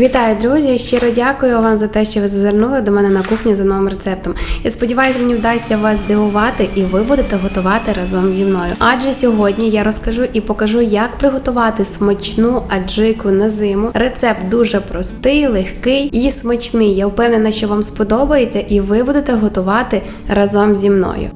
Вітаю, друзі! Щиро дякую вам за те, що ви зазирнули до мене на кухню за новим рецептом. Я сподіваюся, мені вдасться вас здивувати, і ви будете готувати разом зі мною. Адже сьогодні я розкажу і покажу, як приготувати смачну аджику на зиму. Рецепт дуже простий, легкий і смачний. Я впевнена, що вам сподобається, і ви будете готувати разом зі мною.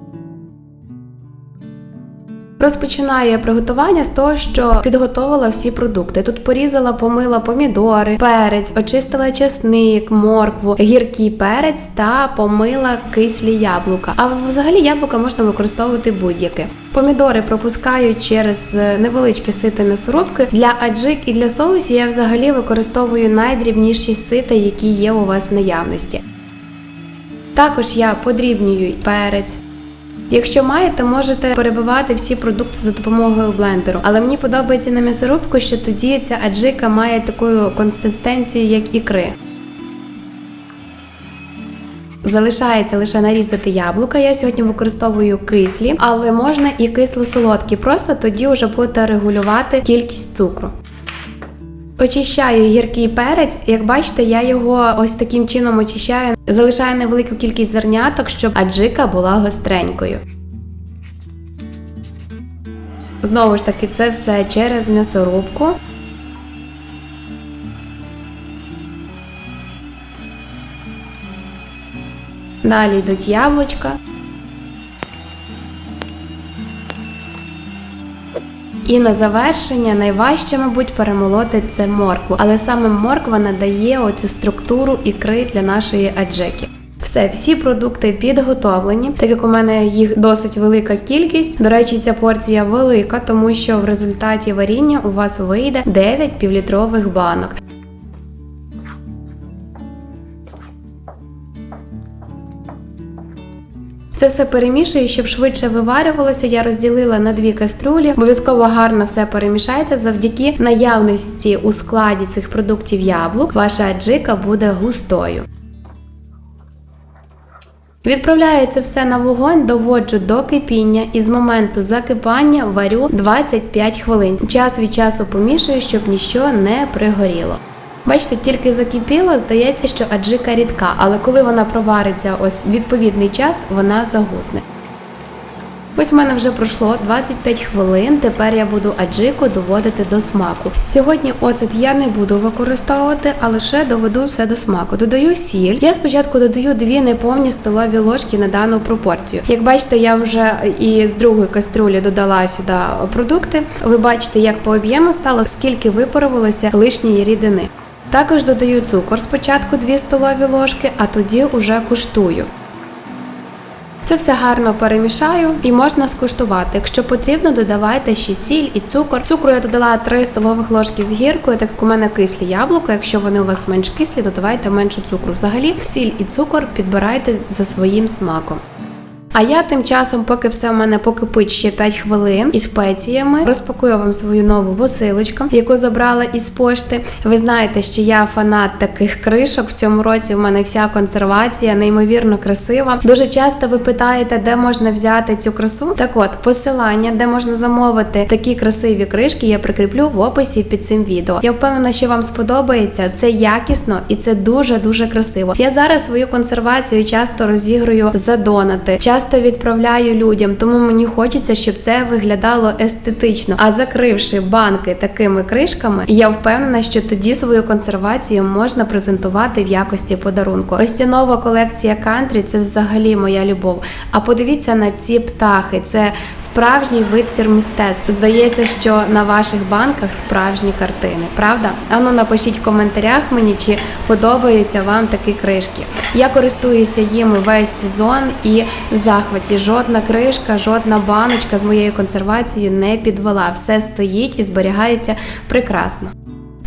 Розпочинаю я приготування з того, що підготовила всі продукти. Тут порізала, помила помідори, перець, очистила чесник, моркву, гіркий перець та помила кислі яблука. А взагалі яблука можна використовувати будь-яке. Помідори пропускаю через невеличкі сита м'ясорубки. Для аджик і для соусів я взагалі використовую найдрібніші сита, які є у вас в наявності. Також я подрібнюю перець. Якщо маєте, можете перебивати всі продукти за допомогою блендеру. Але мені подобається на м'ясорубку, що тоді ця аджика має таку консистенцію, як ікри. Залишається лише нарізати яблука. Я сьогодні використовую кислі, але можна і кисло-солодкі. Просто тоді вже будете регулювати кількість цукру. Очищаю гіркий перець. Як бачите, я його ось таким чином очищаю. Залишаю невелику кількість зерняток, щоб аджика була гостренькою. Знову ж таки, це все через м'ясорубку. Далі йдуть яблучка. І на завершення найважче, мабуть, перемолоти це моркву, але саме морква надає оцю структуру ікри для нашої аджеки. Все, всі продукти підготовлені, так як у мене їх досить велика кількість. До речі, ця порція велика, тому що в результаті варіння у вас вийде 9 півлітрових банок. Це все перемішую, щоб швидше виварювалося. Я розділила на дві каструлі. Обов'язково гарно все перемішайте. Завдяки наявності у складі цих продуктів яблук ваша аджика буде густою. Відправляю це все на вогонь, доводжу до кипіння і з моменту закипання варю 25 хвилин. Час від часу помішую, щоб ніщо не пригоріло. Бачите, тільки закипіло, здається, що аджика рідка, але коли вона провариться ось відповідний час, вона загусне. Ось в мене вже пройшло 25 хвилин. Тепер я буду аджику доводити до смаку. Сьогодні оцет я не буду використовувати, а лише доведу все до смаку. Додаю сіль. Я спочатку додаю дві неповні столові ложки на дану пропорцію. Як бачите, я вже і з другої каструлі додала сюди продукти. Ви бачите, як по об'єму стало, скільки випарувалося лишньої рідини. Також додаю цукор спочатку 2 столові ложки, а тоді уже куштую. Це все гарно перемішаю і можна скуштувати. Якщо потрібно, додавайте ще сіль і цукор. Цукру я додала 3 столових ложки з гіркою, так як у мене кислі яблука. Якщо вони у вас менш кислі, додавайте менше цукру. Взагалі, сіль і цукор підбирайте за своїм смаком. А я тим часом, поки все в мене покипить ще 5 хвилин із спеціями, розпакую вам свою нову посилочку, яку забрала із пошти. Ви знаєте, що я фанат таких кришок. В цьому році в мене вся консервація неймовірно красива. Дуже часто ви питаєте, де можна взяти цю красу. Так от, посилання, де можна замовити такі красиві кришки, я прикріплю в описі під цим відео. Я впевнена, що вам сподобається. Це якісно і це дуже дуже красиво. Я зараз свою консервацію часто розіграю за донати. Часто відправляю людям, тому мені хочеться, щоб це виглядало естетично. А закривши банки такими кришками, я впевнена, що тоді свою консервацію можна презентувати в якості подарунку. Ось ця нова колекція кантрі це взагалі моя любов. А подивіться на ці птахи, це справжній витвір мистецтва. Здається, що на ваших банках справжні картини, правда? Ану, напишіть в коментарях мені, чи подобаються вам такі кришки. Я користуюся їми весь сезон і в захваті жодна кришка, жодна баночка з моєю консервацією не підвела. Все стоїть і зберігається прекрасно.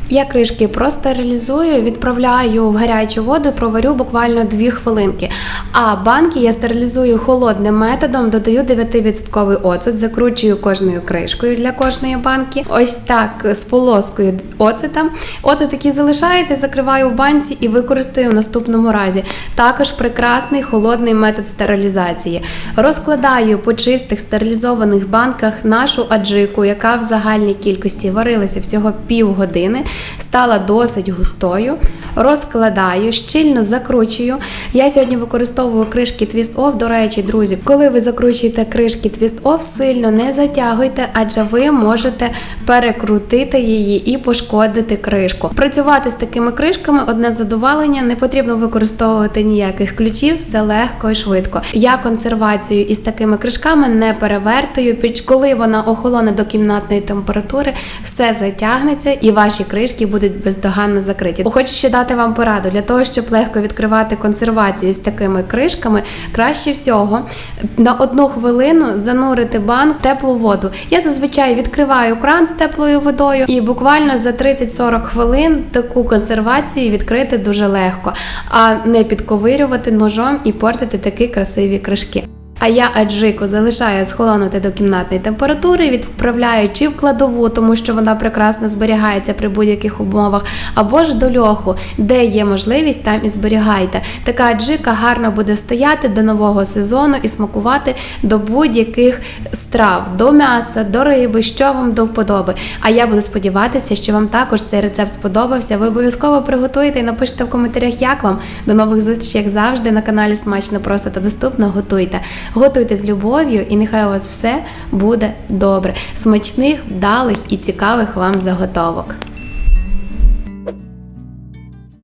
Я кришки простерилізую, відправляю в гарячу воду, проварю буквально 2 хвилинки. А банки я стерилізую холодним методом, додаю 9% оцет, закручую кожною кришкою для кожної банки. Ось так з полоскою оцета. Оцет який залишається, закриваю в банці і використаю в наступному разі. Також прекрасний холодний метод стерилізації. Розкладаю по чистих стерилізованих банках нашу аджику, яка в загальній кількості варилася всього півгодини. Стала досить густою. Розкладаю, щільно закручую. Я сьогодні використовую кришки Twist Off. До речі, друзі, коли ви закручуєте кришки Twist Off, сильно не затягуйте, адже ви можете перекрутити її і пошкодити кришку. Працювати з такими кришками одне задоволення, не потрібно використовувати ніяких ключів, все легко і швидко. Я консервацію із такими кришками не перевертую. Під коли вона охолоне до кімнатної температури, все затягнеться і ваші кришки будуть бездоганно закриті. Хочу ще дати вам пораду для того, щоб легко відкривати консервацію з такими кришками. Краще всього на одну хвилину занурити банк в теплу воду. Я зазвичай відкриваю кран з теплою водою, і буквально за 30-40 хвилин таку консервацію відкрити дуже легко, а не підковирювати ножом і портити такі красиві кришки. А я аджику залишаю схолонути до кімнатної температури, відправляю чи в кладову, тому що вона прекрасно зберігається при будь-яких умовах, або ж до льоху, де є можливість, там і зберігайте. Така аджика гарно буде стояти до нового сезону і смакувати до будь-яких страв, до м'яса, до риби, що вам до вподоби. А я буду сподіватися, що вам також цей рецепт сподобався. Ви обов'язково приготуєте і напишіть в коментарях, як вам. До нових зустрічей, як завжди, на каналі Смачно просто та доступно. Готуйте. Готуйте з любов'ю, і нехай у вас все буде добре. Смачних, вдалих і цікавих вам заготовок.